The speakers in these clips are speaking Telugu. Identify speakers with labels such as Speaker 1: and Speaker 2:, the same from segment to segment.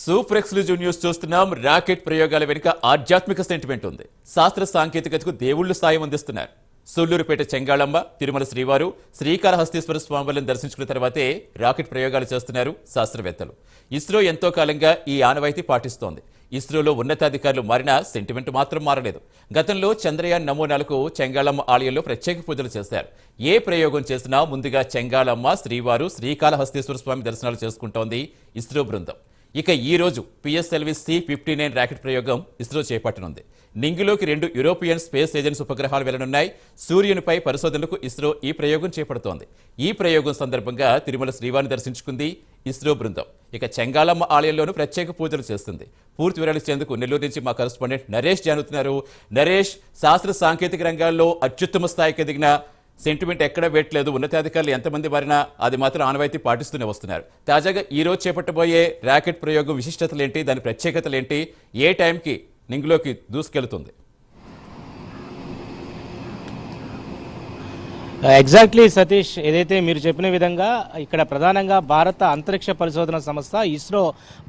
Speaker 1: సూపర్ ఎక్స్క్లూజివ్ న్యూస్ చూస్తున్నాం. రాకెట్ ప్రయోగాల వెనుక ఆధ్యాత్మిక సెంటిమెంట్ ఉంది. శాస్త్ర సాంకేతికతకు దేవుళ్ళు సాయం అందిస్తున్నారు. సూళ్ళూరుపేట చెంగాళమ్మ తిరుమల శ్రీవారు శ్రీకాళహస్తీశ్వర స్వాములను దర్శించుకున్న తర్వాతే రాకెట్ ప్రయోగాలు చేస్తున్నారు శాస్త్రవేత్తలు. ఇస్రో ఎంతో కాలంగా ఈ ఆనవాయితీ పాటిస్తోంది. ఇస్రోలో ఉన్నతాధికారులు మారినా సెంటిమెంట్ మాత్రం మారలేదు. గతంలో చంద్రయాన్ నమూనాలకు చెంగాళమ్మ ఆలయంలో ప్రత్యేక పూజలు చేశారు. ఏ ప్రయోగం చేసినా ముందుగా చెంగాళమ్మ శ్రీవారు శ్రీకాళహస్తీశ్వర స్వామి దర్శనాలు చేసుకుంటోంది ఇస్రో బృందం. ఇక ఈ రోజు PSLV C fifty nine rocket ప్రయోగం ఇస్రో చేపట్టనుంది. నింగిలోకి రెండు యూరోపియన్ స్పేస్ ఏజెన్స్ ఉపగ్రహాలు వెళ్ళనున్నాయి. సూర్యునిపై పరిశోధనలకు ఇస్రో ఈ ప్రయోగం చేపడుతోంది. ఈ ప్రయోగం సందర్భంగా తిరుమల శ్రీవారిని దర్శించుకుంది ఇస్రో బృందం. ఇక చెంగాళమ్మ ఆలయంలోనూ ప్రత్యేక పూజలు చేస్తుంది. పూర్తి వివరాలు ఇచ్చేందుకు నెల్లూరు నుంచి మా కరస్పాండెంట్ నరేష్ జానుతున్నారు. నరేష్ శాస్త్ర సాంకేతిక రంగాల్లో అత్యుత్తమ స్థాయికి ఎదిగిన సెంటిమెంట్ ఎక్కడ పెట్టలేదు ఉన్నతాధికారులు ఎంతమంది మారినా అది మాత్రం ఆనవాయితీ పాటిస్తూనే వస్తున్నారు. తాజాగా ఈ రోజు చేపట్టబోయే ర్యాకెట్ ప్రయోగం విశిష్టతలు ఏంటి దాని ప్రత్యేకతలు ఏంటి ఏ టైంకి నింగులోకి దూసుకెళ్తుంది?
Speaker 2: ఎగ్జాక్ట్లీ సతీష్ ఏదైతే మీరు చెప్పిన విధంగా ఇక్కడ ప్రధానంగా భారత అంతరిక్ష పరిశోధన సంస్థ ఇస్రో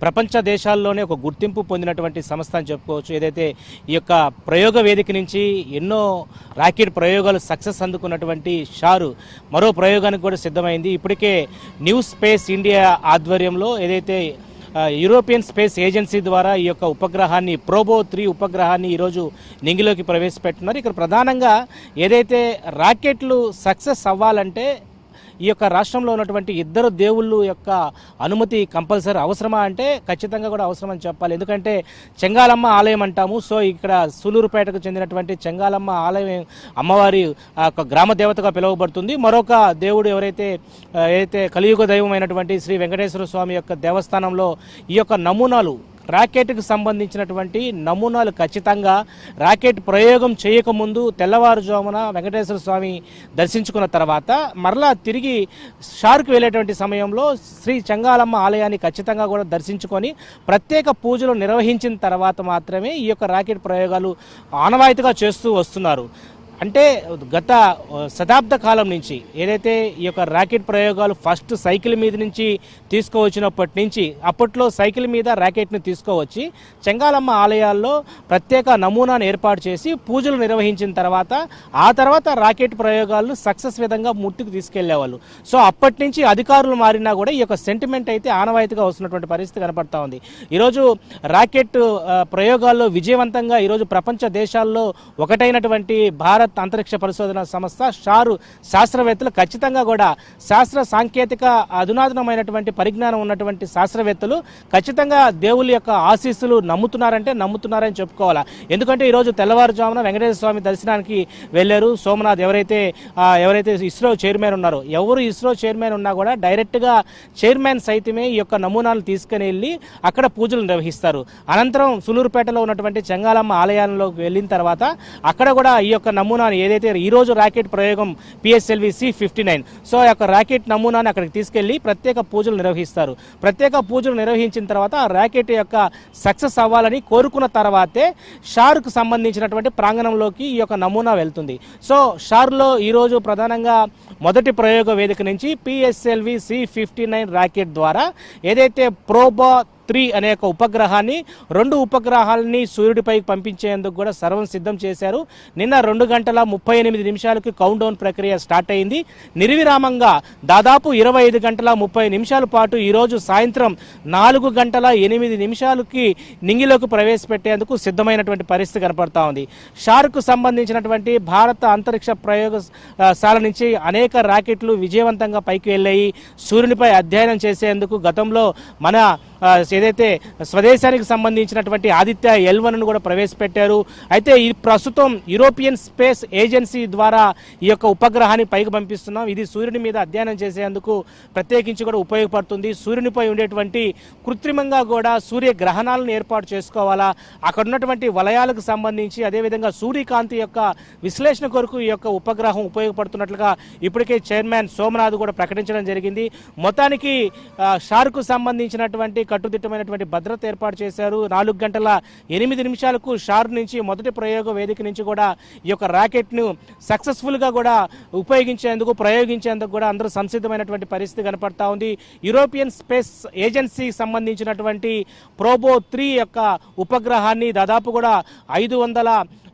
Speaker 2: ప్రపంచ దేశాల్లోనే ఒక గుర్తింపు పొందినటువంటి సంస్థ అని చెప్పుకోవచ్చు. ఏదైతే ఈ యొక్క ప్రయోగ వేదిక నుంచి ఎన్నో రాకెట్ ప్రయోగాలు సక్సెస్ అందుకున్నటువంటి షారు మరో ప్రయోగానికి కూడా సిద్ధమైంది. ఇప్పటికే న్యూ స్పేస్ ఇండియా ఆధ్వర్యంలో ఏదైతే యూరోపియన్ స్పేస్ ఏజెన్సీ ద్వారా ఈ యొక్క ఉపగ్రహాన్ని ప్రోబో త్రీ ఉపగ్రహాన్ని ఈరోజు నింగిలోకి ప్రవేశపెట్టున్నారు ఇక్కడ ప్రధానంగా ఏదైతే రాకెట్లు సక్సెస్ అవ్వాలంటే ఈ యొక్క రాష్ట్రంలో ఉన్నటువంటి ఇద్దరు దేవుళ్ళు యొక్క అనుమతి కంపల్సరీ అవసరమా అంటే ఖచ్చితంగా కూడా అవసరమని చెప్పాలి. ఎందుకంటే చెంగాలమ్మ ఆలయం అంటాము. సో ఇక్కడ సూలూరుపేటకు చెందినటువంటి చెంగాలమ్మ ఆలయం అమ్మవారి యొక్క గ్రామ దేవతగా పిలువబడుతుంది. మరొక దేవుడు ఎవరైతే ఏదైతే కలియుగ దైవమైనటువంటి శ్రీ వెంకటేశ్వర స్వామి యొక్క దేవస్థానంలో ఈ యొక్క నమూనాలు రాకెట్కు సంబంధించినటువంటి నమూనాలు ఖచ్చితంగా రాకెట్ ప్రయోగం చేయకముందు తెల్లవారుజామున వెంకటేశ్వర స్వామి దర్శించుకున్న తర్వాత మరలా తిరిగి షార్క్ వెళ్ళేటువంటి సమయంలో శ్రీ చంగాలమ్మ ఆలయాన్ని ఖచ్చితంగా కూడా దర్శించుకొని ప్రత్యేక పూజలు నిర్వహించిన తర్వాత మాత్రమే ఈ యొక్క రాకెట్ ప్రయోగాలు ఆనవాయితీగా చేస్తూ వస్తున్నారు. అంటే గత శతాబ్ద కాలం నుంచి ఏదైతే ఈ యొక్క రాకెట్ ప్రయోగాలు ఫస్ట్ సైకిల్ మీద నుంచి తీసుకువచ్చినప్పటి నుంచి అప్పట్లో సైకిల్ మీద ర్యాకెట్ని తీసుకువచ్చి చెంగాలమ్మ ఆలయాల్లో ప్రత్యేక నమూనాను ఏర్పాటు చేసి పూజలు నిర్వహించిన తర్వాత ఆ తర్వాత రాకెట్ ప్రయోగాలను సక్సెస్ విధంగా ముట్టుకు తీసుకెళ్ళేవాళ్ళు. సో అప్పటి నుంచి అధికారులు మారినా కూడా ఈ యొక్క సెంటిమెంట్ అయితే ఆనవాయితీగా వస్తున్నటువంటి పరిస్థితి కనపడతా ఉంది. ఈరోజు రాకెట్ ప్రయోగాల్లో విజయవంతంగా ఈరోజు ప్రపంచ దేశాల్లో ఒకటైనటువంటి భారత్ అంతరిక్ష పరిశోధన సంస్థ షారు శాస్త్రవేత్తలు ఖచ్చితంగా కూడా శాస్త్ర సాంకేతిక అధునాధునమైనటువంటి పరిజ్ఞానం ఉన్నటువంటి శాస్త్రవేత్తలు ఖచ్చితంగా దేవుళ్ళ యొక్క ఆశీస్సులు నమ్ముతున్నారంటే నమ్ముతున్నారని చెప్పుకోవాలా. ఎందుకంటే ఈరోజు తెల్లవారుజామున వెంకటేశ్వర స్వామి దర్శనానికి వెళ్ళారు. సోమనాథ్ ఎవరైతే ఎవరైతే ఇస్రో చైర్మన్ ఉన్నారో ఎవరు ఇస్రో చైర్మన్ ఉన్నా కూడా డైరెక్ట్గా చైర్మన్ సైతమే ఈ యొక్క నమూనాలు తీసుకుని వెళ్ళి అక్కడ పూజలు నిర్వహిస్తారు. అనంతరం సులూరుపేటలో ఉన్నటువంటి చెంగాలమ్మ ఆలయాల్లోకి వెళ్ళిన తర్వాత అక్కడ కూడా ఈ యొక్క నమూనాను ఏదైతే ఈ రోజు ప్రయోగం PSLV C fifty nine so ఆ యొక్క రాకెట్ నమూనాను అక్కడికి తీసుకెళ్ళి ప్రత్యేక పూజలు నిర్వహిస్తారు. ప్రత్యేక పూజలు నిర్వహించిన తర్వాత ఆ ర్యాకెట్ యొక్క సక్సెస్ అవ్వాలని కోరుకున్న తర్వాతే షార్కు సంబంధించినటువంటి ప్రాంగణంలోకి ఈ యొక్క నమూనా వెళ్తుంది. సో షార్లో ఈరోజు ప్రధానంగా మొదటి ప్రయోగ వేదిక నుంచి PSLV C fifty nine rocket ద్వారా ఏదైతే ప్రోబా త్రీ అనే ఒక ఉపగ్రహాన్ని రెండు ఉపగ్రహాలని సూర్యుడిపై పంపించేందుకు కూడా సర్వం సిద్ధం చేశారు. నిన్న రెండు గంటల ముప్పై ఎనిమిది నిమిషాలకి కౌంట్ డౌన్ ప్రక్రియ స్టార్ట్ అయింది. నిర్విరామంగా దాదాపు ఇరవై ఐదు గంటల ముప్పై నిమిషాల పాటు ఈరోజు సాయంత్రం నాలుగు గంటల ఎనిమిది నిమిషాలకి నింగిలోకి ప్రవేశపెట్టేందుకు సిద్ధమైనటువంటి పరిస్థితి కనపడతా ఉంది. షార్కు సంబంధించినటువంటి భారత అంతరిక్ష ప్రయోగశాల నుంచి అనేక రాకెట్లు విజయవంతంగా పైకి వెళ్ళాయి. సూర్యునిపై అధ్యయనం చేసేందుకు గతంలో మన ఏదైతే స్వదేశానికి సంబంధించినటువంటి ఆదిత్య ఎల్ కూడా ప్రవేశపెట్టారు. అయితే ఈ ప్రస్తుతం యూరోపియన్ స్పేస్ ఏజెన్సీ ద్వారా ఈ యొక్క ఉపగ్రహాన్ని పైకి పంపిస్తున్నాం. ఇది సూర్యుని మీద అధ్యయనం చేసేందుకు ప్రత్యేకించి కూడా ఉపయోగపడుతుంది. సూర్యునిపై ఉండేటువంటి కృత్రిమంగా కూడా సూర్య గ్రహణాలను ఏర్పాటు చేసుకోవాలా? అక్కడ ఉన్నటువంటి వలయాలకు సంబంధించి అదేవిధంగా సూర్యకాంతి యొక్క విశ్లేషణ కొరకు ఈ యొక్క ఉపగ్రహం ఉపయోగపడుతున్నట్లుగా ఇప్పటికే చైర్మన్ సోమనాథ్ కూడా ప్రకటించడం జరిగింది. మొత్తానికి షార్కు సంబంధించినటువంటి కట్టుదిట్ట కట్టుదిట్టమైనటువంటి భద్రత ఏర్పాటు చేశారు. నాలుగు గంటల ఎనిమిది నిమిషాలకు షార్ నుంచి మొదటి ప్రయోగ వేదిక నుంచి కూడా ఈ యొక్క ర్యాకెట్ను సక్సెస్ఫుల్గా కూడా ఉపయోగించేందుకు ప్రయోగించేందుకు కూడా అందరూ సంసిద్ధమైనటువంటి పరిస్థితి కనపడతా ఉంది. యూరోపియన్ స్పేస్ ఏజెన్సీకి సంబంధించినటువంటి ప్రోబో త్రీ యొక్క ఉపగ్రహాన్ని దాదాపు కూడా ఐదు వందల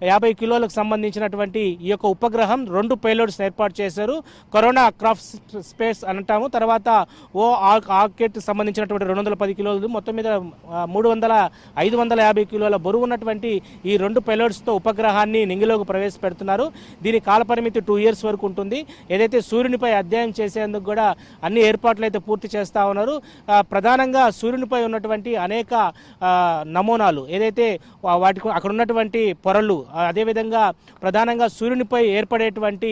Speaker 2: యాభై కిలోలకు సంబంధించినటువంటి ఈ యొక్క ఉపగ్రహం రెండు పేలోడ్స్ ఏర్పాటు చేశారు. కరోనా క్రాఫ్ట్ స్పేస్ అంటాము. తర్వాత ఓ ఆర్కెట్ సంబంధించినటువంటి రెండు వందల పది కిలోలు మొత్తం మీద మూడు వందల ఐదు వందల యాభై కిలోల బరువు ఉన్నటువంటి ఈ రెండు పెలోడ్స్తో ఉపగ్రహాన్ని నింగిలోకి ప్రవేశపెడుతున్నారు. దీని కాలపరిమితి టూ ఇయర్స్ వరకు ఉంటుంది. ఏదైతే సూర్యునిపై అధ్యయనం చేసేందుకు కూడా అన్ని ఏర్పాట్లు అయితే పూర్తి చేస్తూ ఉన్నారు. ప్రధానంగా సూర్యునిపై ఉన్నటువంటి అనేక నమూనాలు ఏదైతే వాటికి అక్కడ ఉన్నటువంటి పొరలు అదేవిధంగా ప్రధానంగా సూర్యునిపై ఏర్పడేటువంటి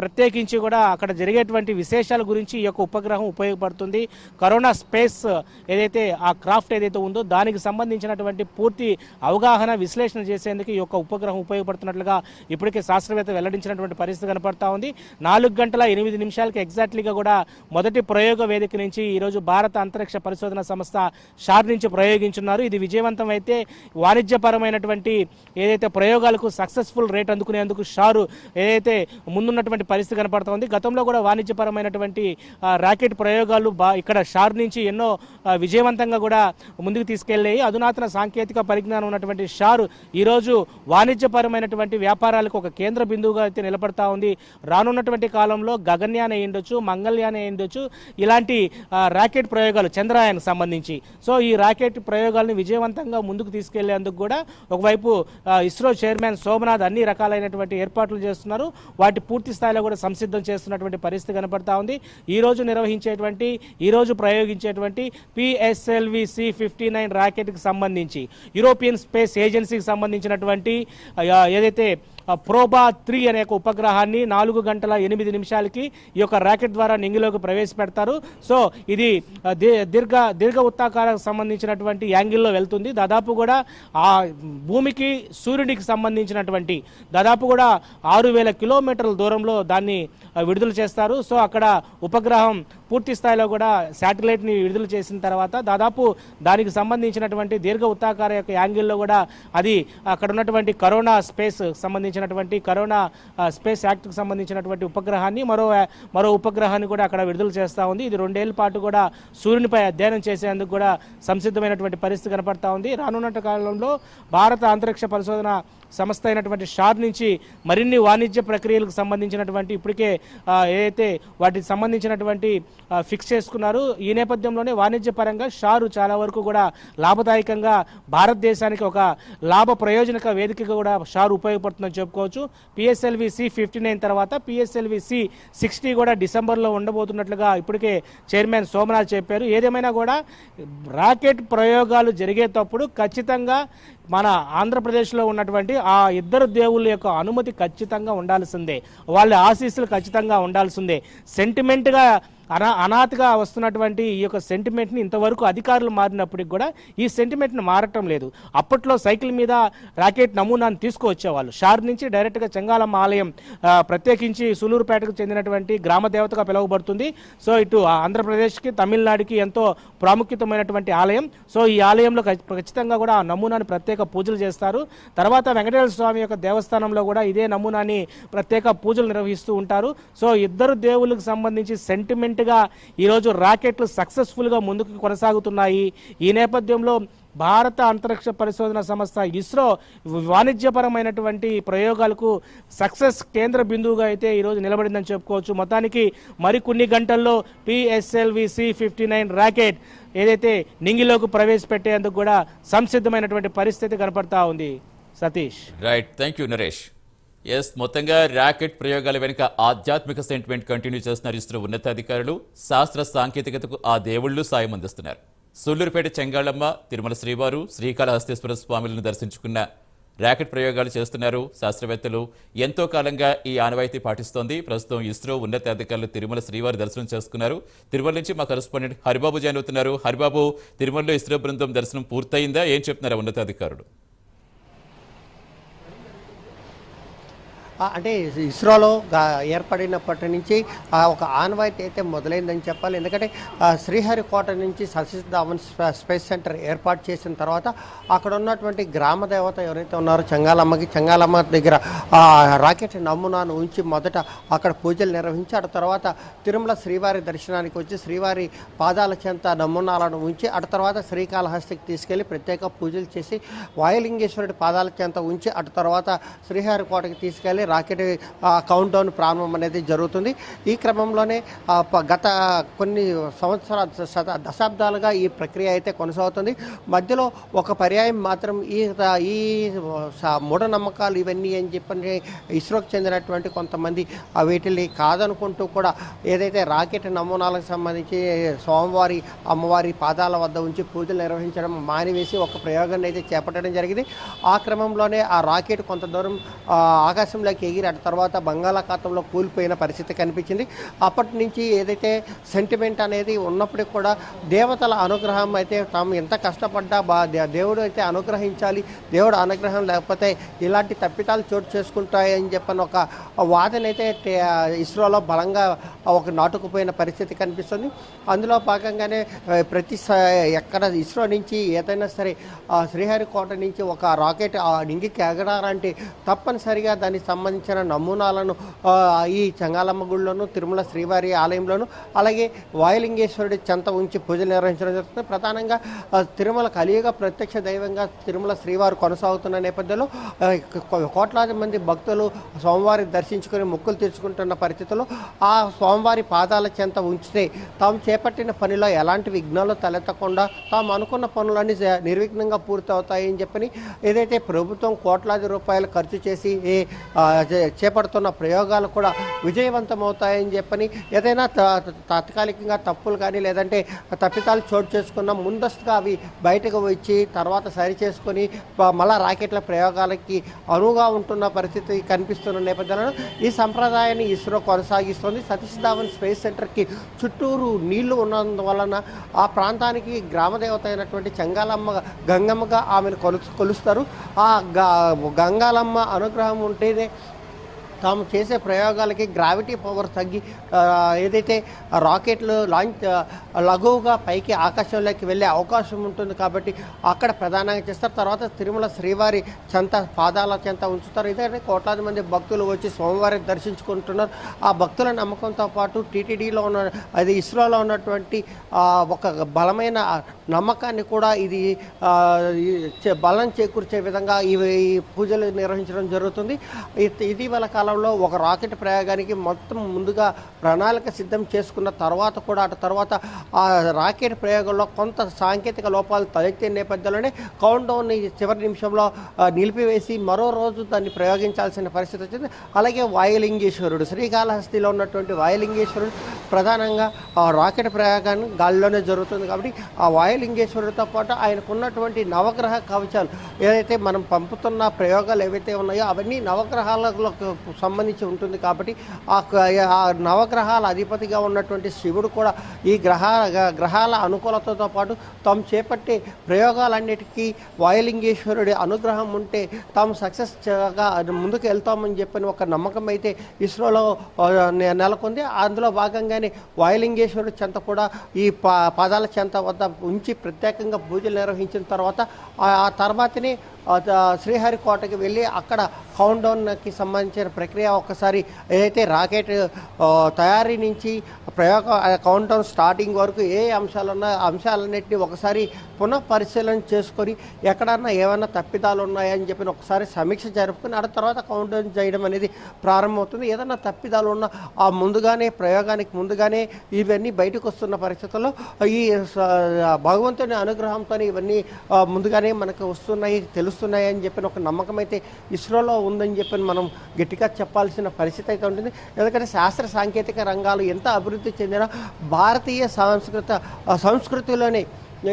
Speaker 2: ప్రత్యేకించి కూడా అక్కడ జరిగేటువంటి విశేషాల గురించి ఈ యొక్క ఉపగ్రహం ఉపయోగపడుతుంది. కరోనా స్పేస్ ఏదైతే ఆ క్రాఫ్ట్ ఏదైతే ఉందో దానికి సంబంధించినటువంటి పూర్తి అవగాహన విశ్లేషణ చేసేందుకు ఈ యొక్క ఉపగ్రహం ఉపయోగపడుతున్నట్లుగా ఇప్పటికే శాస్త్రవేత్త వెల్లడించినటువంటి పరిస్థితి కనపడతా ఉంది. నాలుగు గంటల ఎనిమిది నిమిషాలకి ఎగ్జాక్ట్లీగా కూడా మొదటి ప్రయోగ వేదిక నుంచి ఈరోజు భారత అంతరిక్ష పరిశోధన సంస్థ షార్ నుంచి ప్రయోగించున్నారు. ఇది విజయవంతం అయితే వాణిజ్యపరమైనటువంటి ఏదైతే ప్రయోగాలకు సక్సెస్ఫుల్ రేట్ అందుకునేందుకు షారు ఏదైతే ముందున్నటువంటి పరిస్థితి కనపడుతోంది గతంలో కూడా వాణిజ్యపరమైనటువంటి రాకెట్ ప్రయోగాలు బా ఇక్కడ షార్ నుంచి ఎన్నో విజయవంతంగా కూడా ముందుకు తీసుకెళ్ళాయి అధునాతన సాంకేతిక పరిజ్ఞానం ఉన్నటువంటి షారు ఈరోజు వాణిజ్యపరమైనటువంటి వ్యాపారాలకు ఒక కేంద్ర బిందువుగా అయితే నిలబడతా ఉంది. రానున్నటువంటి కాలంలో గగన్యాన్ అయి మంగళ్యాన్ మంగళయాన్ ఇలాంటి రాకెట్ ప్రయోగాలు చంద్రయాన్ సంబంధించి. సో ఈ రాకెట్ ప్రయోగాలను విజయవంతంగా ముందుకు తీసుకెళ్ళేందుకు కూడా ఒకవైపు ఇస్రో చైర్మన్ సోమనాథ్ అన్ని రకాలైనటువంటి ఏర్పాట్లు చేస్తున్నారు. వాటి పూర్తి స్థాయిలో కూడా సంసిద్ధం చేస్తున్నటువంటి పరిస్థితి కనపడతా ఉంది. ఈ రోజు నిర్వహించేటువంటి ఈ రోజు ప్రయోగించేటువంటి పిఎస్ఎల్వి సి ఫిఫ్టీ నైన్ రాకెట్కి సంబంధించి యూరోపియన్ స్పేస్ ఏజెన్సీకి సంబంధించినటువంటి ఏదైతే ప్రోబా త్రీ అనే ఒక ఉపగ్రహాన్ని నాలుగు గంటల ఎనిమిది నిమిషాలకి ఈ యొక్క రాకెట్ ద్వారా నింగిలోకి ప్రవేశపెడతారు. సో ఇది దీర్ఘ దీర్ఘ వృత్తాకారకు సంబంధించినటువంటి యాంగిల్లో వెళ్తుంది. దాదాపు కూడా ఆ భూమికి సూర్యుడికి సంబంధించినటువంటి దాదాపు కూడా ఆరు వేల కిలోమీటర్ల దూరంలో దాన్ని విడుదల చేస్తారు. సో అక్కడ ఉపగ్రహం పూర్తి స్థాయిలో కూడా శాటిలైట్ని విడుదల చేసిన తర్వాత దాదాపు దానికి సంబంధించినటువంటి దీర్ఘ వృత్తాకార యొక్క యాంగిల్లో కూడా అది అక్కడ ఉన్నటువంటి కరోనా స్పేస్ సంబంధించినటువంటి కరోనా స్పేస్ యాక్ట్కు సంబంధించినటువంటి ఉపగ్రహాన్ని మరో మరో ఉపగ్రహాన్ని కూడా అక్కడ విడుదల చేస్తూ ఉంది. ఇది రెండేళ్ళ పాటు కూడా సూర్యునిపై అధ్యయనం చేసేందుకు కూడా సంసిద్ధమైనటువంటి పరిస్థితి కనపడతా ఉంది. రానున్న కాలంలో భారత అంతరిక్ష పరిశోధన సంస్థ అయినటువంటి షార్ నుంచి మరిన్ని వాణిజ్య ప్రక్రియలకు సంబంధించినటువంటి ఇప్పటికే ఏదైతే వాటికి సంబంధించినటువంటి ఫిక్స్ చేసుకున్నారు ఈ నేపథ్యంలోనే వాణిజ్య పరంగా షారు చాలా వరకు కూడా లాభదాయకంగా భారతదేశానికి ఒక లాభ ప్రయోజనక వేదికగా కూడా షారు ఉపయోగపడుతుందని చెప్పుకోవచ్చు. పిఎస్ఎల్వి సి ఫిఫ్టీ నైన్ తర్వాత పిఎస్ఎల్వి సి సిక్స్టీ కూడా డిసెంబర్లో ఉండబోతున్నట్లుగా ఇప్పటికే చైర్మన్ సోమనాథ్ చెప్పారు. ఏదేమైనా కూడా రాకెట్ ప్రయోగాలు జరిగేటప్పుడు ఖచ్చితంగా మన ఆంధ్రప్రదేశ్లో ఉన్నటువంటి ఆ ఇద్దరు దేవుళ్ళ యొక్క అనుమతి ఖచ్చితంగా ఉండాల్సిందే. వాళ్ళ ఆశీస్సులు ఖచ్చితంగా ఉండాల్సిందే. సెంటిమెంట్గా అనా అనాథగా వస్తున్నటువంటి ఈ యొక్క సెంటిమెంట్ని ఇంతవరకు అధికారులు మారినప్పటికి కూడా ఈ సెంటిమెంట్ని మారటం లేదు. అప్పట్లో సైకిల్ మీద రాకెట్ నమూనాను తీసుకువచ్చేవాళ్ళు. షార్ నుంచి డైరెక్ట్గా చెంగాలమ్మ ఆలయం ప్రత్యేకించి సులూరుపేటకు చెందినటువంటి గ్రామ దేవతగా పిలువబడుతుంది. సో ఇటు ఆంధ్రప్రదేశ్కి తమిళనాడుకి ఎంతో ప్రాముఖ్యతమైనటువంటి ఆలయం. సో ఈ ఆలయంలో ఖచ్చితంగా కూడా ఆ నమూనాను ప్రత్యేక పూజలు చేస్తారు. తర్వాత వెంకటేశ్వర స్వామి యొక్క దేవస్థానంలో కూడా ఇదే నమూనాని ప్రత్యేక పూజలు నిర్వహిస్తూ ఉంటారు. సో ఇద్దరు దేవుళ్ళకి సంబంధించి సెంటిమెంట్గా ఈరోజు రాకెట్లు సక్సెస్ఫుల్గా ముందుకు కొనసాగుతున్నాయి. ఈ నేపథ్యంలో భారత అంతరిక్ష పరిశోధన సంస్థ ఇస్రో వాణిజ్యపరమైనటువంటి ప్రయోగాలకు సక్సెస్ కేంద్ర బిందువుగా అయితే ఈరోజు నిలబడిందని చెప్పుకోవచ్చు. మొత్తానికి మరికొన్ని గంటల్లో PSLV C fifty nine rocket ఏదైతే నింగిలోకి ప్రవేశపెట్టేందుకు కూడా సంసిద్ధమైనటువంటి పరిస్థితి కనపడతా ఉంది. Satish.
Speaker 1: Right thank you Naresh yes మొత్తంగా ర్యాకెట్ ప్రయోగాల వెనుక ఆధ్యాత్మిక సెంటిమెంట్ కంటిన్యూ చేస్తున్నారు ఇస్రో ఉన్నతాధికారులు. శాస్త్ర సాంకేతికతకు ఆ దేవుళ్ళు సాయం అందిస్తున్నారు. సూళ్ళూరుపేట చెంగాళమ్మ తిరుమల శ్రీవారు శ్రీకాళహస్తీశ్వర స్వాములను దర్శించుకున్న ర్యాకెట్ ప్రయోగాలు చేస్తున్నారు శాస్త్రవేత్తలు. ఎంతో కాలంగా ఈ ఆనవాయితీ పాటిస్తోంది. ప్రస్తుతం ఇస్రో ఉన్నతాధికారులు తిరుమల శ్రీవారి దర్శనం చేసుకున్నారు. తిరుమల నుంచి మా కరెస్పాండెంట్ హరిబాబు జాయిన్ అవుతున్నారు. హరిబాబు తిరుమలలో ఇస్రో బృందం దర్శనం పూర్తయిందా? ఏం చెప్తున్నారు ఉన్నతాధికారులు?
Speaker 3: అంటే ఇస్రోలో ఏర్పడినప్పటి నుంచి ఒక ఆనవాయితీ అయితే మొదలైందని చెప్పాలి. ఎందుకంటే శ్రీహరికోట నుంచి సతీష్ ధావన్ స్పేస్ సెంటర్ ఏర్పాటు చేసిన తర్వాత అక్కడ ఉన్నటువంటి గ్రామ దేవత ఎవరైతే ఉన్నారో చంగాలమ్మకి చంగాలమ్మ దగ్గర రాకెట్ నమూనాను ఉంచి మొదట అక్కడ పూజలు నిర్వహించి అటు తర్వాత తిరుమల శ్రీవారి దర్శనానికి వచ్చి శ్రీవారి పాదాల చెంత నమూనాలను ఉంచి అటు తర్వాత శ్రీకాళహస్తికి తీసుకెళ్ళి ప్రత్యేక పూజలు చేసి వాయులింగేశ్వరుడి పాదాల చెంత ఉంచి అటు తర్వాత శ్రీహరికోటకి తీసుకెళ్ళి రాకెట్ కౌంట్ డౌన్ ప్రారంభం అనేది జరుగుతుంది. ఈ క్రమంలోనే గత కొన్ని సంవత్సరాల శత దశాబ్దాలుగా ఈ ప్రక్రియ అయితే కొనసాగుతుంది. మధ్యలో ఒక పర్యాయం మాత్రం ఈ ఈ మూఢనమ్మకాలు ఇవన్నీ అని చెప్పని ఇస్రోకి చెందినటువంటి కొంతమంది వీటిని కాదనుకుంటూ కూడా ఏదైతే రాకెట్ నమూనాలకు సంబంధించి స్వామివారి అమ్మవారి పాదాల వద్ద ఉంచి పూజలు నిర్వహించడం మానివేసి ఒక ప్రయోగాన్ని అయితే చేపట్టడం జరిగింది. ఆ క్రమంలోనే ఆ రాకెట్ కొంత దూరం ఆకాశంలోకి ఆకాశంలోకి ఎగిరి అటు తర్వాత బంగాళాఖాతంలో కూలిపోయిన పరిస్థితి కనిపించింది. అప్పటి నుంచి ఏదైతే సెంటిమెంట్ అనేది ఉన్నప్పటికీ కూడా దేవతల అనుగ్రహం అయితే తాము ఎంత కష్టపడ్డా బా దే- దేవుడు అయితే అనుగ్రహించాలి. దేవుడు అనుగ్రహం లేకపోతే ఇలాంటి తప్పితాలు చోటు చేసుకుంటాయని చెప్పని ఒక వాదన అయితే ఇస్రోలో బలంగా ఒక నాటుకుపోయిన పరిస్థితి కనిపిస్తుంది. అందులో భాగంగానే ప్రతి స- ఎక్కడ ఇస్రో నుంచి ఏదైనా సరే ఆ, శ్రీహరికోట నుంచి ఒక రాకెట్ ఆ నింగికి తప్పనిసరిగా దానికి సంబంధించిన నమూనాలను ఈ చంగాలమ్మ గుడిలోను తిరుమల శ్రీవారి ఆలయంలోను అలాగే వాయులింగేశ్వరుడి చెంత ఉంచి పూజలు నిర్వహించడం జరుగుతుంది. ప్రధానంగా తిరుమల కలియుగ ప్రత్యక్ష దైవంగా తిరుమల శ్రీవారు కొనసాగుతున్న నేపథ్యంలో కోట్లాది మంది భక్తులు స్వామివారి దర్శించుకుని మొక్కులు తీర్చుకుంటున్న పరిస్థితుల్లో ఆ స్వామివారి పాదాల చెంత ఉంచితే తాము చేపట్టిన పనిలో ఎలాంటి విఘ్నాలు తలెత్తకుండా తాము అనుకున్న పనులన్నీ నిర్విఘ్నంగా పూర్తవుతాయని చెప్పని ఏదైతే ప్రభుత్వం కోట్లాది రూపాయలు ఖర్చు చేసి ఏ చేపడుతున్న ప్రయోగాలు కూడా విజయవంతమవుతాయని చెప్పని ఏదైనా తా- తాత్కాలికంగా తప్పులు కానీ లేదంటే తప్పితాలు చోటు చేసుకున్న ముందస్తుగా అవి బయటకు వచ్చి తర్వాత సరి చేసుకొని మళ్ళా రాకెట్ల ప్రయోగాలకి అనువుగా ఉంటున్న పరిస్థితి కనిపిస్తున్న నేపథ్యంలో ఈ సంప్రదాయాన్ని ఇస్రో కొనసాగిస్తుంది. సతీష్ ధావన్ స్పేస్ సెంటర్కి చుట్టూరు నీళ్ళు ఉన్నందువలన ఆ ప్రాంతానికి గ్రామదేవత అయినటువంటి చంగాలమ్మ గంగమ్మగా ఆమెను కొలు కొలుస్తారు. ఆ గంగాలమ్మ అనుగ్రహం ఉంటేనే తాము చేసే ప్రయోగాలకి గ్రావిటీ పవర్ తగ్గి ఏదైతే రాకెట్లు లాంచ్ లఘువుగా పైకి ఆకాశంలోకి వెళ్ళే అవకాశం ఉంటుంది కాబట్టి అక్కడ ప్రధానంగా చేస్తారు. తర్వాత తిరుమల శ్రీవారి చెంత పాదాల చెంత ఉంచుతారు. ఇదే కోట్లాది మంది భక్తులు వచ్చి స్వామివారిని దర్శించుకుంటున్నారు. ఆ భక్తుల నమ్మకంతో పాటు టీటీడీలో ఉన్న అది ఇస్రోలో ఉన్నటువంటి ఒక బలమైన నమ్మకాన్ని కూడా ఇది చే- బలం చేకూర్చే విధంగా ఇవి ఈ పూజలు నిర్వహించడం జరుగుతుంది. ఇటీవల కాలం కాలంలో ఒక రాకెట్ ప్రయోగానికి మొత్తం ముందుగా ప్రణాళిక సిద్ధం చేసుకున్న తర్వాత కూడా అటు తర్వాత ఆ రాకెట్ ప్రయోగంలో కొంత సాంకేతిక లోపాలు తలెత్తే నేపథ్యంలోనే కౌంట్ డౌన్ చివరి నిమిషంలో నిలిపివేసి మరో రోజు దాన్ని ప్రయోగించాల్సిన పరిస్థితి వచ్చింది. అలాగే వాయులింగేశ్వరుడు శ్రీకాళహస్తిలో ఉన్నటువంటి వాయులింగేశ్వరుడు ప్రధానంగా ఆ రాకెట్ ప్రయోగాన్ని గాలిలోనే జరుగుతుంది కాబట్టి ఆ వాయులింగేశ్వరుడితో పాటు ఆయనకు ఉన్నటువంటి నవగ్రహ కవచాలు ఏదైతే మనం పంపుతున్న ప్రయోగాలు ఏవైతే ఉన్నాయో అవన్నీ నవగ్రహాలకు సంబంధించి ఉంటుంది కాబట్టి ఆ నవగ్రహాల అధిపతిగా ఉన్నటువంటి శివుడు కూడా ఈ గ్రహ గ్రహాల అనుకూలతతో పాటు తాము చేపట్టే ప్రయోగాలన్నిటికీ వాయులింగేశ్వరుడి అనుగ్రహం ఉంటే తాము సక్సెస్గా ముందుకు వెళ్తామని చెప్పని ఒక నమ్మకం అయితే ఇస్రోలో నెలకొంది. అందులో భాగంగా భాగంగానే వాయులింగేశ్వరుడు చెంత కూడా ఈ పాదాల చెంత వద్ద ఉంచి ప్రత్యేకంగా పూజలు నిర్వహించిన తర్వాత ఆ తర్వాతనే శ్రీహరికోటకి వెళ్ళి అక్కడ కౌంట్ డౌన్కి సంబంధించిన ప్రక్రియ ఒక్కసారి ఏదైతే రాకెట్ తయారీ నుంచి ప్రయోగ కౌంటర్ స్టార్టింగ్ వరకు ఏ అంశాలు అంశాలన్నింటినీ ఒకసారి పునః పరిశీలన చేసుకొని ఎక్కడన్నా ఏమైనా తప్పిదాలు ఉన్నాయని చెప్పి ఒకసారి సమీక్ష జరుపుకొని ఆ తర్వాత కౌంటర్ చేయడం అనేది ప్రారంభమవుతుంది. ఏదైనా తప్పిదాలు ఉన్నా ఆ ముందుగానే ప్రయోగానికి ముందుగానే ఇవన్నీ బయటకు వస్తున్న పరిస్థితుల్లో ఈ భగవంతుని అనుగ్రహంతో ఇవన్నీ ముందుగానే మనకు వస్తున్నాయి తెలుస్తున్నాయి అని చెప్పిన ఒక నమ్మకం అయితే ఇస్రోలో ఉందని చెప్పి మనం గట్టిగా చెప్పాల్సిన పరిస్థితి అయితే ఉంటుంది. ఎందుకంటే శాస్త్ర సాంకేతిక రంగాలు ఎంత అభివృద్ధి చెందిన భారతీయ సాంస్కృత సంస్కృతిలోని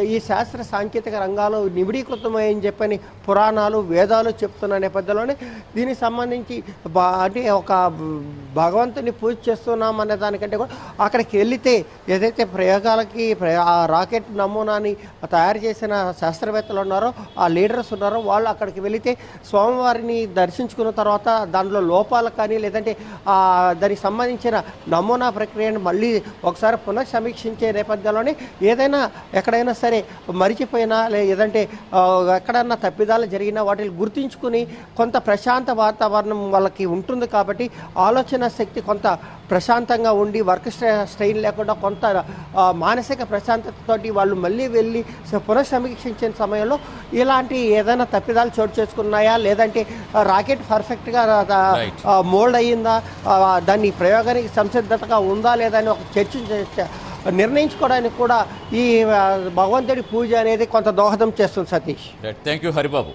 Speaker 3: ఈ శాస్త్ర సాంకేతిక రంగాలు నిబిడీకృతమని చెప్పని పురాణాలు వేదాలు చెప్తున్న నేపథ్యంలోనే దీనికి సంబంధించి బా అంటే ఒక భగవంతుని పూజ చేస్తున్నాం అనే దానికంటే కూడా అక్కడికి వెళితే ఏదైతే ప్రయోగాలకి ప్రయో- ఆ రాకెట్ నమూనాని తయారు చేసిన శాస్త్రవేత్తలు ఉన్నారో ఆ లీడర్స్ ఉన్నారో వాళ్ళు అక్కడికి వెళితే స్వామివారిని దర్శించుకున్న తర్వాత దాంట్లో లోపాలు కానీ లేదంటే దానికి సంబంధించిన నమూనా ప్రక్రియను మళ్ళీ ఒకసారి పునః సమీక్షించే నేపథ్యంలోనే ఏదైనా ఎక్కడైనా సరే మరిచిపోయినా లేదంటే ఎక్కడన్నా తప్పిదాలు జరిగినా వాటిని గుర్తించుకుని కొంత ప్రశాంత వాతావరణం వాళ్ళకి ఉంటుంది కాబట్టి ఆలోచన శక్తి కొంత ప్రశాంతంగా ఉండి వర్క్ స్ట్రె- స్ట్రెయిన్ లేకుండా కొంత మానసిక ప్రశాంతతతోటి వాళ్ళు మళ్ళీ వెళ్ళి స- పునః సమీక్షించిన సమయంలో ఇలాంటి ఏదైనా తప్పిదాలు చోటు చేసుకున్నాయా లేదంటే రాకెట్ పర్ఫెక్ట్గా. మోల్డ్ అయ్యిందా దాన్ని ప్రయోగానికి సంసిద్ధతగా ఉందా లేదా అని ఒక చర్చ నిర్ణయించుకోవడానికి కూడా ఈ భగవంతుడి పూజ అనేది కొంత దోహదం చేస్తుంది సతీష్.
Speaker 1: Thank you Haribabu